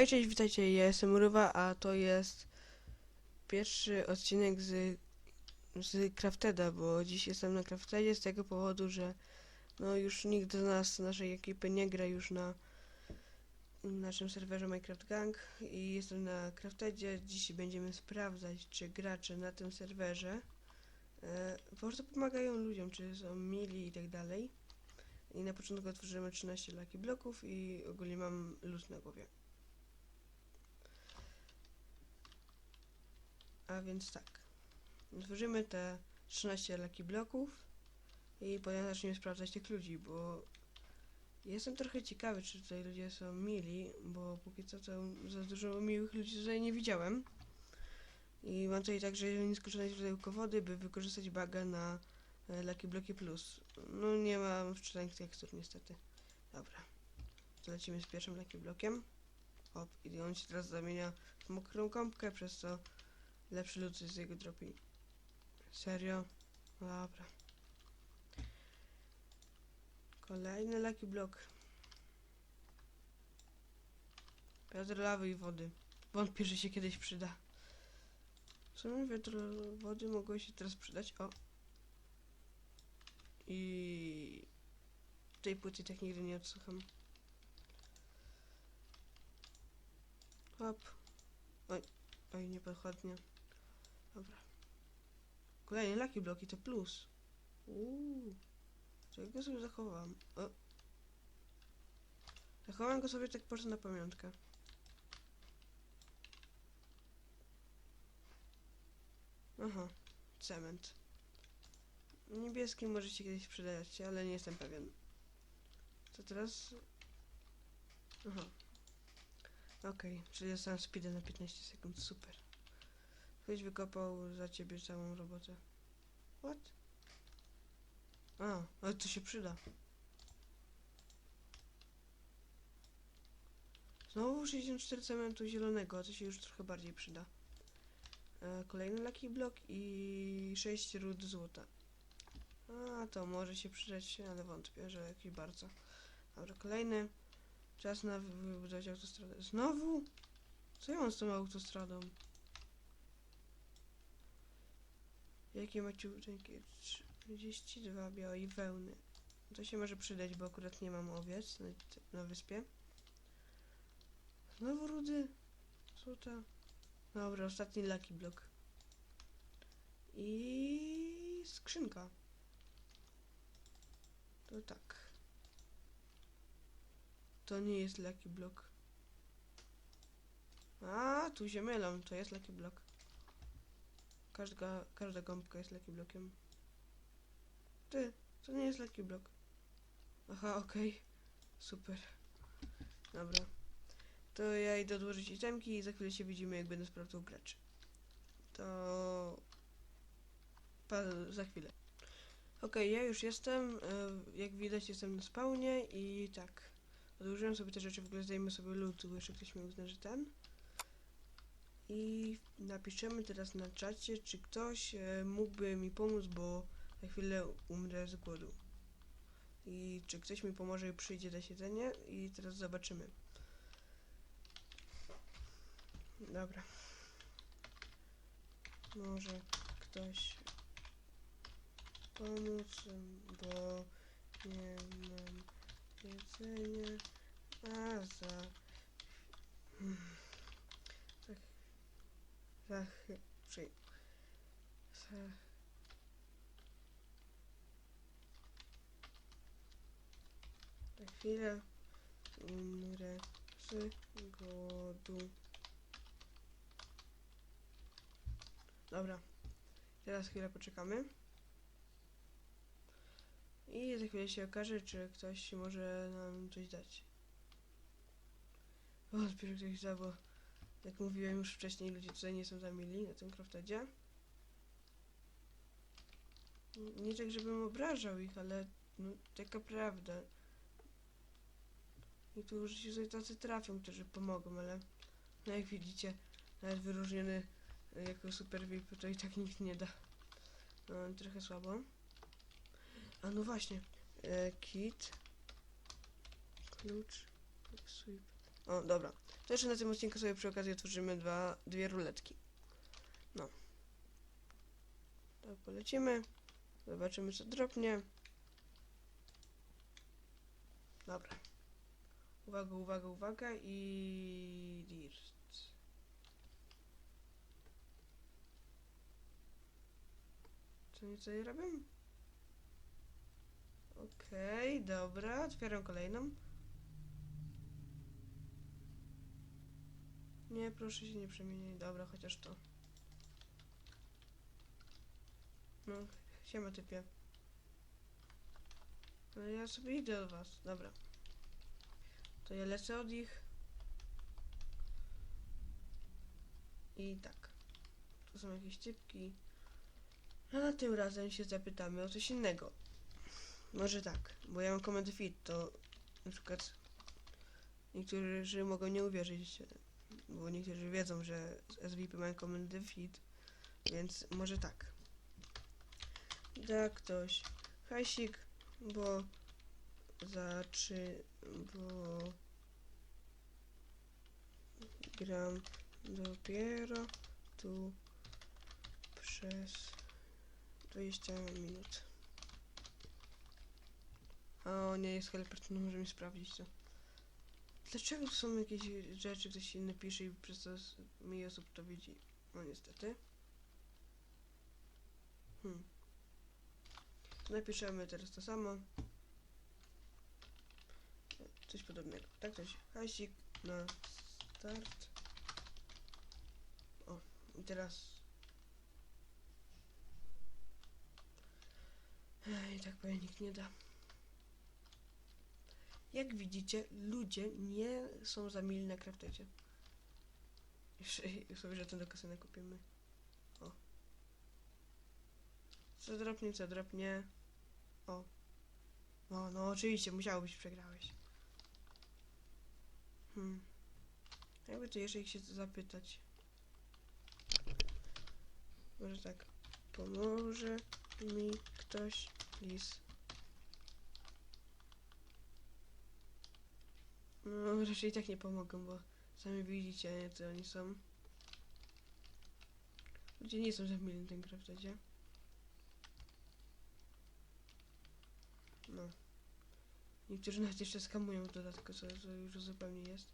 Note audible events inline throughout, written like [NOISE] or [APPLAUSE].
Hej, cześć, witajcie, ja jestem Mruwa, a to jest pierwszy odcinek z, z Crafteda, bo dziś jestem na Craftedzie z tego powodu, że no już nikt z nas, naszej ekipy nie gra już na naszym serwerze Minecraft Gang i jestem na Craftedzie. Dziś będziemy sprawdzać, czy gracze na tym serwerze e, po prostu pomagają ludziom, czy są mili i tak dalej. I na początku otworzymy 13 laki bloków i ogólnie mam luz na głowie. A więc tak. Otworzymy te 13 laki bloków i potem zaczniemy sprawdzać tych ludzi, bo jestem trochę ciekawy, czy tutaj ludzie są mili, bo póki co to za dużo miłych ludzi tutaj nie widziałem. I mam tutaj także nieskończone źródełko wody, by wykorzystać baga na e, Lucky Bloki Plus. No nie mam wczytanych tekstur niestety. Dobra. To lecimy z pierwszym Lucky Blokiem. Hop, i on się teraz zamienia w mokrą kąpkę, przez co lepszy lód z jego dropi. Serio? Dobra. Kolejny Lucky Block. Wiatr lawy i wody. Wątpię, że się kiedyś przyda. W sumie wiatr wody mogły się teraz przydać. O. I tej płyty tak nigdy nie odsłucham. Hop. Oj, oj, niepochodnie. Dobra. Kolejny Lucky Block i to plus. Uuu. To ja go sobie zachowam. O. Zachowam go sobie tak po na pamiątkę. Aha, cement. Niebieski może się kiedyś przydać, ale nie jestem pewien. Co teraz? Aha. Okej, czyli dostałem speeda na 15 sekund, super. Ktoś wykopał za ciebie całą robotę. What? A, ale to się przyda. Znowu 64 cementu zielonego, to się już trochę bardziej przyda. E, kolejny Lucky Block i 6 ród złota. A, to może się przydać, ale wątpię, że jakiś bardzo. Dobra, kolejny. Czas na wy- wybudować autostradę. Znowu? Co ja mam z tą autostradą? Jakie macie takie 32 białej wełny. To się może przydać, bo akurat nie mam owiec na, na wyspie. Znowu rudy. Złota. Dobra, ostatni Lucky Block. I skrzynka. To tak. To nie jest Lucky Block. A, tu się mylą, to jest Lucky Block. Każda, każda gąbka jest Lucky Blockiem. Ty, to nie jest Lucky Block. Aha, okej. Super. Dobra. To ja idę odłożyć itemki i za chwilę się widzimy, jak będę sprawdzał graczy. To... Pa, za chwilę. Okej, ja już jestem. e, Jak widać, jestem na spawnie i tak. Odłożyłem sobie te rzeczy, w ogóle zdajemy sobie lód, bo jeszcze ktoś mi uzna, że ten. I napiszemy teraz na czacie, czy ktoś e, mógłby mi pomóc, bo za chwilę umrę z głodu. I czy ktoś mi pomoże i przyjdzie dać jedzenie i teraz zobaczymy. Dobra. Może ktoś pomóc, bo nie mam jedzenia, a za... Hmm. Za... Za... Chwilę umrę z głodu. Dobra. Teraz chwilę poczekamy. I za chwilę się okaże, czy ktoś może nam coś dać. O, dopiero ktoś da, bo jak mówiłem już wcześniej, ludzie tutaj nie są za mili na tym craftedzie. Nie tak, żebym obrażał ich, ale no, taka prawda. I tu już się tutaj tacy trafią, którzy pomogą, ale no jak widzicie, nawet wyróżniony e, jako super VIP to i tak nikt nie da. No, trochę słabo. A no właśnie, e, kit, klucz, sweep. O, dobra. To jeszcze na tym odcinku sobie przy okazji otworzymy dwa, dwie ruletki. No. Tak, polecimy. Zobaczymy, co dropnie. Dobra. Uwaga, uwaga, uwaga i... Dirt. Co oni tutaj robią? Okej, dobra. Otwieram kolejną. Nie, proszę się nie przemieniaj. Dobra, chociaż to. No, siema typie. No ja sobie idę od was. Dobra. To ja lecę od ich. I tak. To są jakieś typki. A tym razem się zapytamy o coś innego. Może tak, bo ja mam komendę fit, to na przykład niektórzy mogą nie uwierzyć, bo niektórzy wiedzą, że SVP mają komendę fit, więc może tak. Da ktoś hajsik, bo zaczy, bo gram dopiero tu przez 20 minut. O, nie jest helper, no możemy sprawdzić to. Dlaczego są jakieś rzeczy, ktoś inny pisze i przez to mniej osób to widzi? No niestety. Hmm. Napiszemy teraz to samo. Coś podobnego. Tak coś. Hasik na start. O, i teraz... I tak pewnie nikt nie da. Jak widzicie, ludzie nie są za mili na kraftecie. Jeszcze sobie że ten do kasyna kupimy. O. Co dropnie, co dropnie. O. No, no oczywiście, musiało być, przegrałeś. Hmm. Jakby to jeszcze ich się zapytać. Może tak. Pomoże mi ktoś, please. No, raczej tak nie pomogą, bo sami widzicie, co oni są. Ludzie nie są za mili na tym kraftecie. No. Niektórzy nawet jeszcze skamują w co, co już zupełnie jest.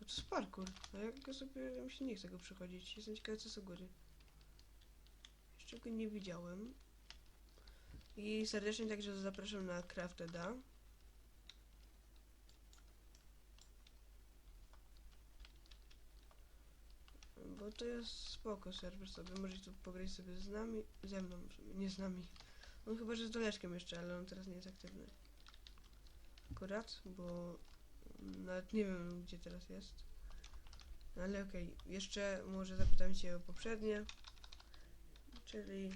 No to jest parkour, a jak go sobie, ja mi się nie chce go przechodzić. Jestem ciekawy, co są góry. Jeszcze go nie widziałem. I serdecznie także zapraszam na Crafteda. Bo to jest spoko serwer sobie, możecie tu pograć sobie z nami, ze mną, nie z nami. On chyba, że z Doleczkiem jeszcze, ale on teraz nie jest aktywny. Akurat, bo nawet nie wiem, gdzie teraz jest. No Ale okej, jeszcze może zapytam cię o poprzednie. Czyli...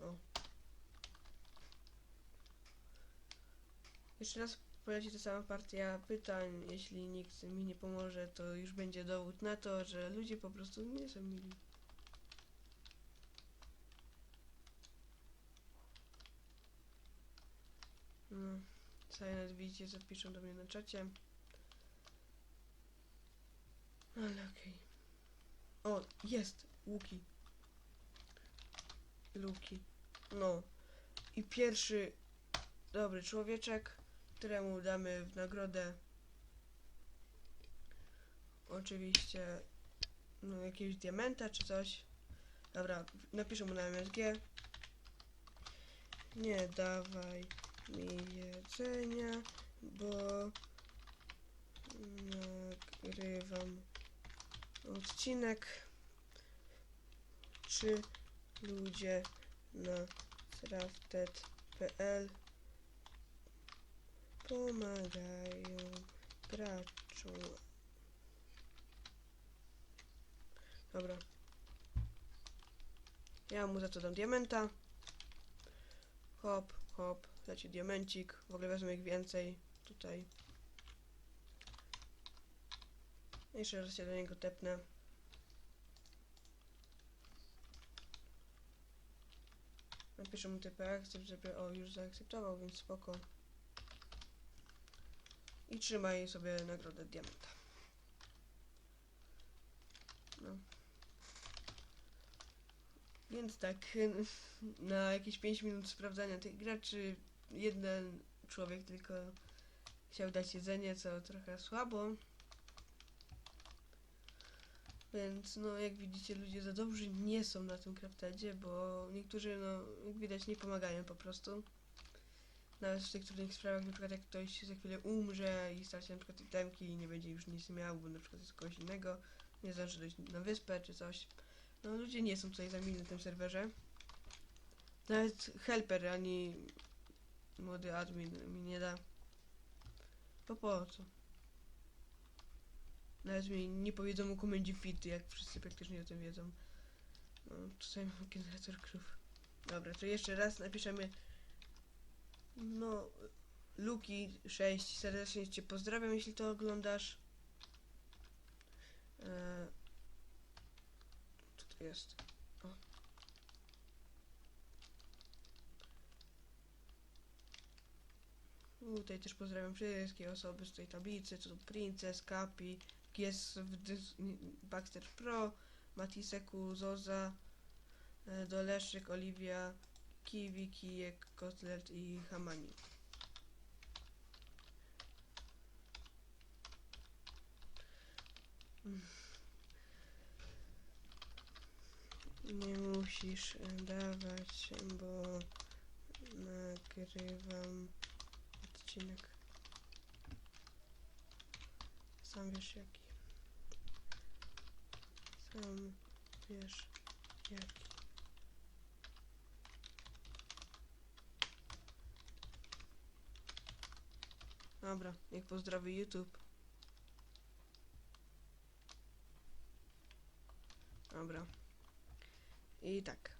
O. Jeszcze raz poleci ta sama partia pytań. Jeśli nikt mi nie pomoże, to już będzie dowód na to, że ludzie po prostu nie są mili. No, nawet widzicie, co piszą do mnie na czacie. Ale okej. O, jest! Łuki. Luki. No. I pierwszy dobry człowieczek, któremu damy w nagrodę oczywiście no, jakiegoś diamenta czy coś. Dobra, napiszę mu na MSG. Nie dawaj mi jedzenia, bo nagrywam odcinek. Czy ludzie na crafted.pl pomagają graczom? Dobra. Ja mu za to dam diamenta. Hop, hop, leci diamencik. W ogóle wezmę ich więcej tutaj. Jeszcze raz się do niego tepnę. Napiszę mu TP akcept, żeby o już zaakceptował, więc spoko. I trzymaj sobie nagrodę diamenta. No. Więc tak, [LAUGHS] na jakieś 5 minut sprawdzania tych graczy, jeden człowiek tylko chciał dać jedzenie, co trochę słabo. Więc no jak widzicie ludzie za dobrzy nie są na tym craftedzie, bo niektórzy no jak widać nie pomagają po prostu. W tych trudnych sprawach, na przykład jak ktoś za chwilę umrze i straci na przykład itemki i nie będzie już nic miał, bo na przykład jest kogoś innego, nie zdąży dojść na wyspę czy coś. No ludzie nie są tutaj za mili na tym serwerze. Nawet helper ani młody admin mi nie da. To po co? Nawet mi nie powiedzą o komendzie fit, jak wszyscy praktycznie o tym wiedzą. No, tutaj mam generator krów. Dobra, to jeszcze raz napiszemy. No, Luki 6, serdecznie Cię pozdrawiam, jeśli to oglądasz. Eee, co to jest? O. Tutaj też pozdrawiam wszystkie osoby z tej tablicy, co to Princess, Kapi, Gies Baxter Pro, Matiseku, Zoza, e, Doleszczyk, Oliwia, Kiwi, Kijek, Kotlet i Hamani. Nie musisz dawać, bo nagrywam odcinek. Sam wiesz jaki. Sam wiesz jaki. Dobra, niech pozdrowi YouTube. Dobra. I tak.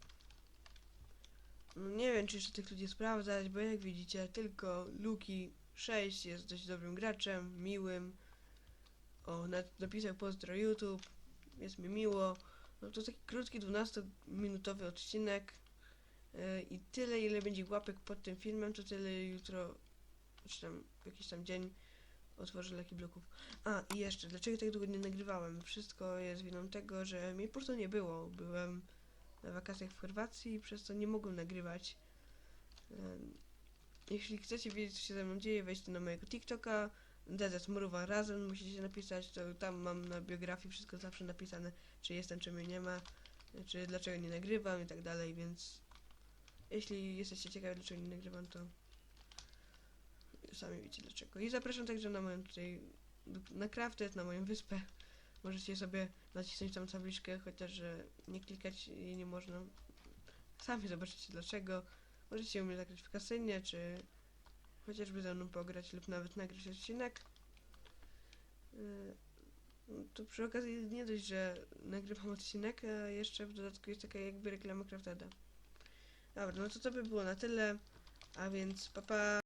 No nie wiem, czy jeszcze tych ludzi sprawdzać, bo jak widzicie, tylko Luki 6 jest dość dobrym graczem, miłym. O, napisał pozdro YouTube. Jest mi miło. No to taki krótki, 12-minutowy odcinek. Yy, I tyle, ile będzie łapek pod tym filmem, to tyle jutro, czy tam jakiś tam dzień otworzę leki bloków. A, i jeszcze, dlaczego tak długo nie nagrywałem? Wszystko jest winą tego, że mnie po prostu nie było. Byłem na wakacjach w Chorwacji i przez to nie mogłem nagrywać. Jeśli chcecie wiedzieć, co się ze mną dzieje, wejdźcie na mojego TikToka, DZ Mruwa razem, musicie napisać, to tam mam na biografii wszystko zawsze napisane, czy jestem, czy mnie nie ma, czy dlaczego nie nagrywam i tak dalej, więc jeśli jesteście ciekawi, dlaczego nie nagrywam, to sami wiecie dlaczego. I zapraszam także na moją tutaj, na Crafted, na moją wyspę. Możecie sobie nacisnąć tam tabliczkę, chociaż nie klikać jej nie można. Sami zobaczycie dlaczego. Możecie u mnie zagrać w kasynie, czy chociażby ze mną pograć lub nawet nagrać odcinek. Yy, no To przy okazji nie dość, że nagrywam odcinek, a jeszcze w dodatku jest taka jakby reklama Craftada. Dobra, no to to by było na tyle, a więc papa. Pa.